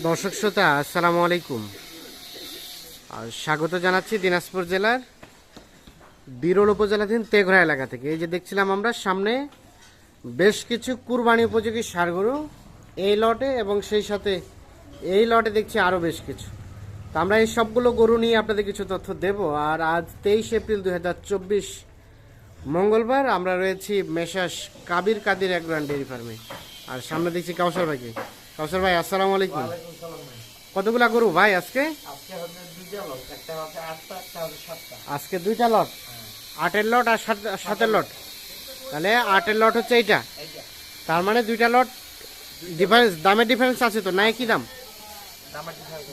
দর্শক শ্রোতা, আসসালামু আলাইকুম। আর স্বাগত জানাচ্ছি দিনাজপুর জেলার বিরল উপজেলাধীন তেঘরা এলাকা থেকে। এই যে দেখছিলাম আমরা, সামনে বেশ কিছু কুরবানি উপযোগী সারগরু এই লটে এবং সেই সাথে এই লটে দেখছি আরও বেশ কিছু। তো আমরা এই সবগুলো গরু নিয়ে আপনাদের কিছু তথ্য দেব। আর আজ তেইশ এপ্রিল দুই হাজার চব্বিশ মঙ্গলবার আমরা রয়েছি মেশাস কাবির কাদির অ্যাগ্রান ডেয়ারি ফার্মে। আর সামনে দেখছি কাউসার ভাইকে। কাউসার ভাই আসসালামু আলাইকুম। কতগুলা গরু ভাই আজকে? আজকে দুইটা লট আটের লট আর সাত সাতের লট? তাহলে আটের লট হচ্ছে এইটা। তার মানে দুইটা লট ডিফারেন্স দামের ডিফারেন্স আছে তো? নাই কি দাম?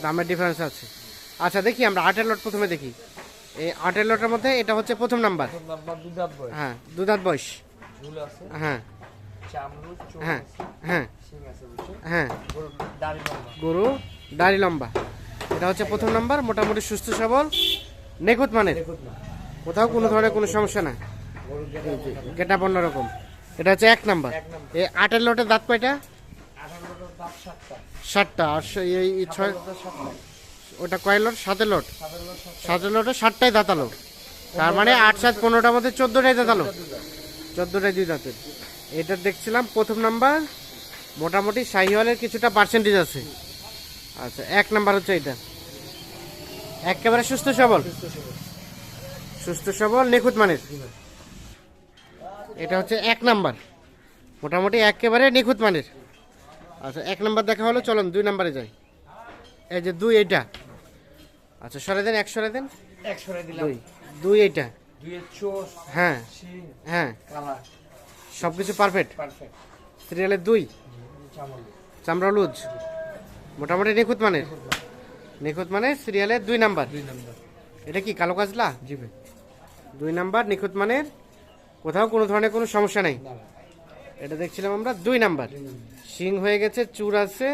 দামের ডিফারেন্স আছে। আচ্ছা দেখি আমরা আটের লট প্রথমে দেখি। এই আটের লটের মধ্যে এটা হচ্ছে প্রথম নাম্বার। হ্যাঁ দুধাত বয়স। হ্যাঁ। হ্যাঁ হ্যাঁ হ্যাঁ। গরু দাড়ি লম্বা। এটা হচ্ছে প্রথম নাম্বার মোটামুটি সুস্থ সবল নিখুঁত মানের। কোথাও কোনো ধরনের কোনো সমস্যা যেটা গেটা অন্যরকম। এটা হচ্ছে এক নাম্বার। এই আটের লটের দাঁত কয়টা? সাতটা। ষাটটা আর এই ছয় ওটা কয় লট? সাতের লট? সাতের লটে ষাটটাই দাঁতালো তার মানে আট সাত পনেরোটার মধ্যে চোদ্দোটাই দাঁতালো চোদ্দোটাই দুই দাঁতের। এটা দেখছিলাম প্রথম নাম্বার। মোটামুটি শাহিওয়ালের কিছুটা পার্সেন্টেজ আছে। আচ্ছা এক নাম্বার হচ্ছে এটা। একেবারে সুস্থ সবল। সুস্থ সবল নিখুঁত মানের। এটা হচ্ছে এক নাম্বার। মোটামুটি একেবারে নিখুঁত মানের। আচ্ছা এক নাম্বার দেখা হলো চলুন দুই নাম্বারে যাই। এই যে দুই এইটা। আচ্ছা সরে দেন এক সরে দেন। একশো দিলাম। দুই। দুই চোষ হ্যাঁ হ্যাঁ। কালার সব কিছু পারফেক্ট সিরিয়ালের দুই? চামড়া লুজ মোটামুটি নিখুঁত মানের? নিখুঁত মানের সিরিয়ালের দুই নাম্বার এটা কি কালো কাজলা? জি ভাই। দুই নাম্বার নিখুঁত মানের? কোথাও কোনো ধরনের কোনো সমস্যা নেই? এটা দেখছিলাম আমরা দুই নাম্বার শিং হয়ে গেছে চুর আছে।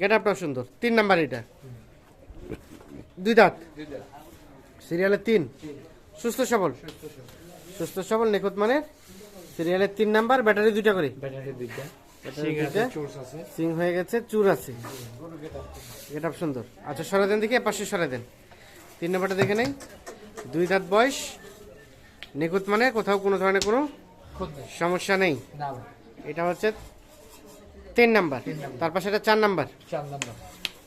গেট আপটাও সুন্দর। তিন নাম্বার এটা। দুই দাঁত। সিরিয়ালের তিন। সুস্থ সবল। সুস্থ সবল নিখুঁত মানের? সিরিয়ালের তিন নাম্বার ব্যাটারি দুইটা করে। ব্যাটারি দুইটা। সিং হয়ে গেছে চুর আছে। এটা সুন্দর। আচ্ছা সরে দেন দেখি পাশে সরে দেন। তিন নম্বরটা দেখে নেই। দুই দাঁত বয়স নিখুঁত মানে কোথাও কোনো ধরনের কোনো সমস্যা নেই। এটা হচ্ছে তিন নাম্বার। তার পাশে এটা চার নাম্বার।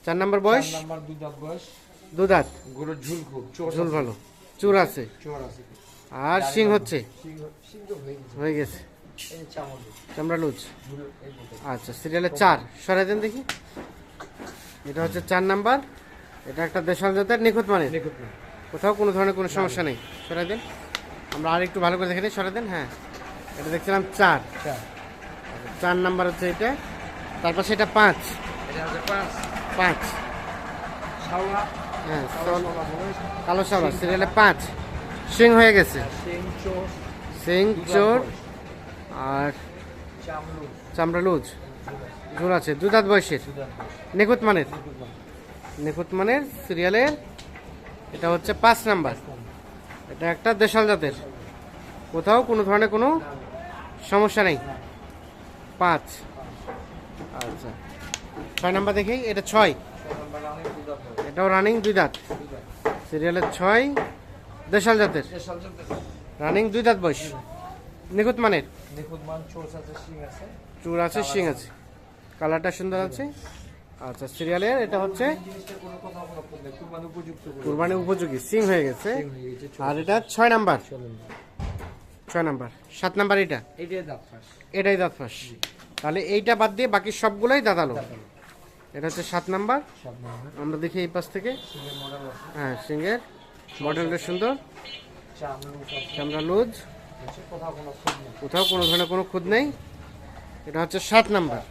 চার নাম্বার। বয়স? দু দাঁত। গরুর ঝুল খুব ঝুল ভালো। চুর আছে। চোর আছে। আর সিং হচ্ছে? হয়ে গেছে। চামড় লুজ। যে আচ্ছা সিরিয়ালের চার। সরাই দেন দেখি। এটা হচ্ছে চার নাম্বার। এটা একটা দেশাল জাতের নিখুঁত মানে কোথাও কোনো ধরনের কোনো সমস্যা নেই। সরাই দেন। আমরা আর একটু ভালো করে দেখে নিই। সরাই দেন হ্যাঁ। এটা দেখছিলাম চার। চার। নাম্বার হচ্ছে এটা। তারপর সেটা পাঁচ। পাঁচ। হ্যাঁ কালো সাবা সিরিয়ালে পাঁচ। সিং হয়ে গেছে। সিং চোর। আর চামড়ু। চামড়া লুজ ঝোল আছে। দু দাঁত বয়সের নিখুঁত মানের। নিখুঁত মানের। সিরিয়ালের এটা হচ্ছে পাঁচ নাম্বার। এটা একটা দেশাল জাতের। কোথাও কোনো ধরনের কোনো সমস্যা নেই। পাঁচ। আচ্ছা। ছয় নাম্বার দেখি। এটা ছয়। এটাও রানিং দুই দাঁত। সিরিয়ালের ছয়। দেশাল জাতের? রানিং দুই দাঁত বয়স। নিখুঁত মানের? নিখুঁত মান আছে সিং আছে। চুর আছে শিং আছে। কালারটা সুন্দর আছে। আচ্ছা সিরিয়ালের এটা হচ্ছে? কুরবানি উপযোগী সিং হয়ে গেছে। আর এটা ছয় নাম্বার। ছয় নাম্বার। সাত নাম্বার এটা? এটাই দাঁত ফাঁস। তাহলে এইটা বাদ দিয়ে বাকি সবগুলোই দাঁতালো। এটা হচ্ছে সাত নাম্বার। আমরা দেখি এই পাশ থেকে। হ্যাঁ সিংয়ের মডেলটা সুন্দর। চামড়ু লুজ। কোথাও কোনো ধরনের কোনো খুদ নেই। এটা হচ্ছে সাত নাম্বার।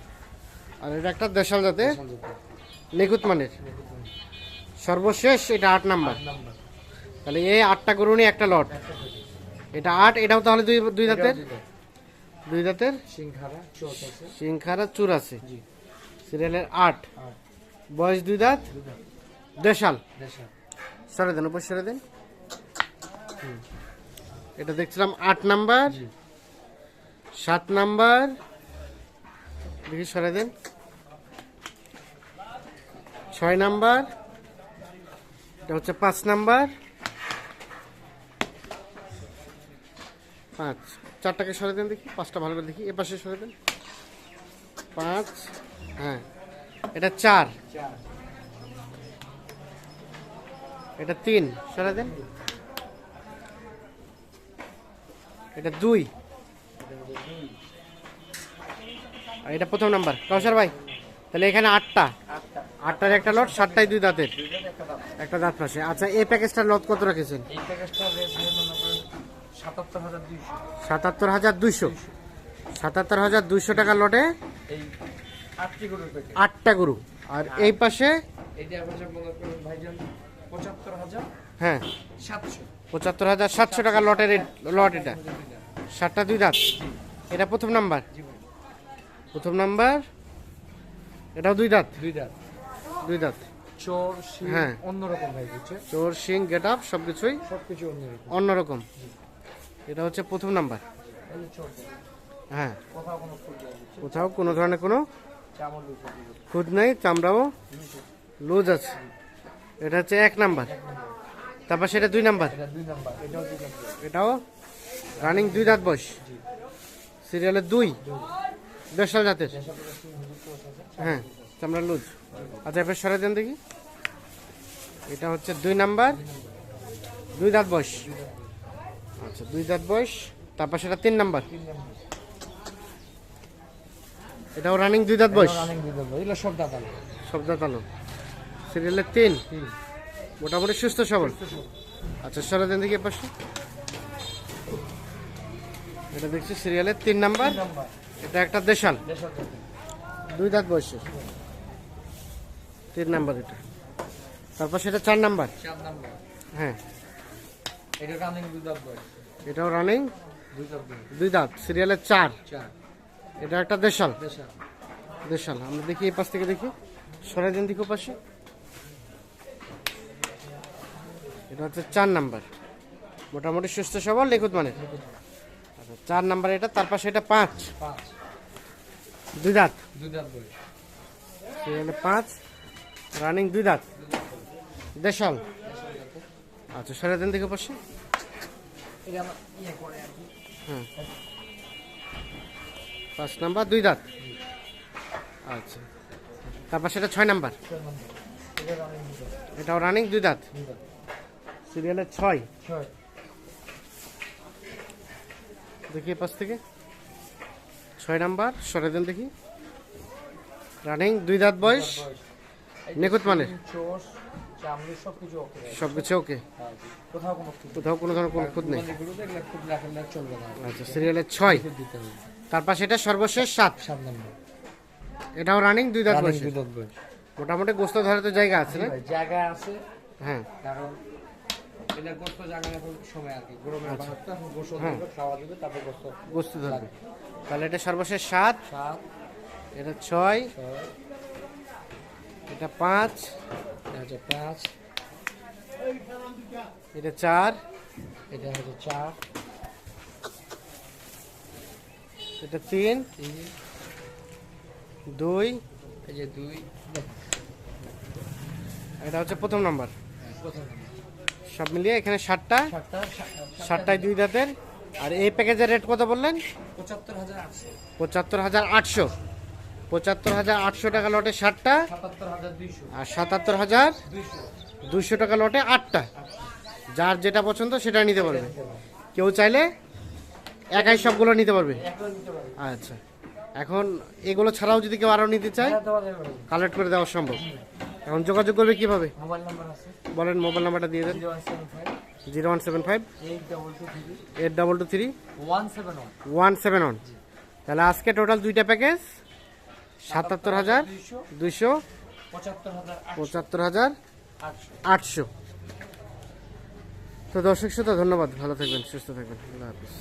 আর এটা একটা দেশাল জাতের নিখুঁত মানের। সর্বশেষ এটা আট নাম্বার। তাহলে এই আটটা গরু নিয়ে একটা লট। এটা আট এটাও তাহলে দুই দুই দাঁতের দুই দাঁতের সিংখারা চুর আছে। সিরিয়ালের আট। বয়স দুই দাঁত? দেশাল। দেশা সরে দেন উপর সরে দেন এটা দেখছিলাম আট নাম্বার সাত নাম্বার। দেখি সরে দেন ছয় নাম্বার। এটা হচ্ছে পাঁচ নাম্বার। পাঁচ। চারটাকে সরে দেন দেখি পাঁচটা ভালো করে দেখি। এ পাশে সরে দেন পাঁচ। হ্যাঁ। এটা চার। চার। এটা তিন সরে দেন। এটা দুই। আর এটা প্রথম নাম্বার। কাউসার ভাই তাহলে এখানে আটটা। আটটা আটটার একটা লট সাতটায় দুই দাঁতের। একটা দাঁত পাশে আচ্ছা এই প্যাকেজটার লট কত রেখেছেন? সাতাত্তর হাজার দুইশো। সাতাত্তর হাজার দুইশো। টাকা লটে আটটি গরু। আর এই পাশে পঁচাত্তর হাজার হ্যাঁ। সাতশো। পঁচাত্তর হাজার সাতশো টাকা লটের লট এটা। সাতটা দুই দাঁত। এটা প্রথম নাম্বার? প্রথম নাম্বার এটাও দুই দাঁত? দুই দাঁত। দুই দাঁত। চোর শিং হ্যাঁ। অন্যরকম ভাই বুঝছে? চোর শিং গেট আপ সব কিছুই সবকিছু অন্যরকম অন্যরকম এটা হচ্ছে প্রথম নাম্বার। হ্যাঁ। কোথাও কোনো ধরনের কোনো খুদ নেই চামড়াও লুজ আছে। এটা হচ্ছে এক নাম্বার। তারপর সেটা দুই নাম্বার। এটাও রানিং দুই দাঁত বয়স। সিরিয়ালের দুই। দেড়শাল জাতের। হ্যাঁ চামড়া লুজ। আচ্ছা এবার সরে দেন দেখি। এটা হচ্ছে দুই নাম্বার। দুই দাঁত বয়স। আচ্ছা দুই দাঁত বয়স। তারপর সেটা তিন নাম্বার। এটাও রানিং দুই দাঁত বয়স। সব দাঁত আলো। সব দাঁত আলো। সিরিয়ালের তিন? মোটামুটি সুস্থ সবল? আচ্ছা সরে দেন দেখি এ পাশে এটা দেখছি সিরিয়ালের তিন নাম্বার। এটা একটা দেশাল। দুই দাঁত বয়সের। তিন নাম্বার এটা। তারপর সেটা চার নাম্বার। হ্যাঁ। এটাও রানিং দুই দাঁত সিরিয়ালের চার। এটা একটা দেশাল। দেশাল। আমরা দেখি এই পাশ থেকে দেখি। সরাই দিন দিকে পাশে এটা হচ্ছে চার নাম্বার। মোটামুটি সুস্থ সবল নিখুঁত মানে আচ্ছা চার নাম্বার এটা তার পাশে এটা পাঁচ। দুই দাঁত। পাঁচ। রানিং দুই দাঁত। দেশাল। আচ্ছা সরাই দিন দিকে পাশে হ্যাঁ। পাঁচ নাম্বার দুই দাঁত। আচ্ছা। তারপর সেটা ছয় নাম্বার। এটাও রানিং দুই দাঁত। সিরিয়ালের ছয়। ছয়। দেখি পাশ থেকে। ছয় নাম্বার সরে দেন দেখি। রানিং দুই দাঁত বয়স। নিখুঁত মানের। সব কিছু ওকে কোথাও কোনো ধরনের কোনো খুঁত নেই। আচ্ছা সিরিয়ালের ছয়। তারপর সেটা সর্বশেষ সাত। সাত নাম্বার। এটাও রানিং দুই দাঁত বয়স দুই দাঁত বয়স। মোটামুটি গোস্ত ধরে তো জায়গা আছে না? জায়গা আছে। হ্যাঁ। কারণ এটা গোস্ত এখন সময় আর কি। গরমের বাজার গোস্ত হ্যাঁ। খাওয়া দেবে তারপর গোস্ত গোস্ত ধরবে তাহলে এটা সর্বশেষ সাত সাত এটা ছয়। এটা পাঁচ। এটা হচ্ছে পাঁচ। এটা চার। এটা হচ্ছে চার। এটা তিন। তিন। দুই। এই যে দুই। এটা হচ্ছে প্রথম নাম্বার। হ্যাঁ, প্রথম নাম্বার। সব মিলিয়ে এখানে ষাটটা ষাটটায় দুই দাঁতের। আর এই প্যাকেজের রেট কত বললেন? পঁচাত্তর হাজার আটশো। পঁচাত্তর হাজার আটশো। টাকা লটে ষাটটা আর সাতাত্তর হাজার দুইশো। দুইশো টাকা লটে আটটা। যার যেটা পছন্দ সেটা নিতে পারবে। কেউ চাইলে একাই সবগুলো নিতে পারবে। আচ্ছা। এখন এগুলো ছাড়াও যদি কেউ আরও নিতে চায় হ্যাঁ। কালেক্ট করে দেওয়া সম্ভব। এখন যোগাযোগ করবে কীভাবে? মোবাইল নাম্বার আছে। বলেন মোবাইল নাম্বারটা দিয়ে দেন। Zero one seven five. Eight double two three. One seven one. তাহলে আজকে টোটাল দুইটা প্যাকেজ? সাতাত্তর হাজার দুইশো পঁচাত্তর হাজার আটশো। তো দর্শক শ্রোতা ধন্যবাদ। ভালো থাকবেন সুস্থ থাকবেন। আল্লাহ হাফিজ।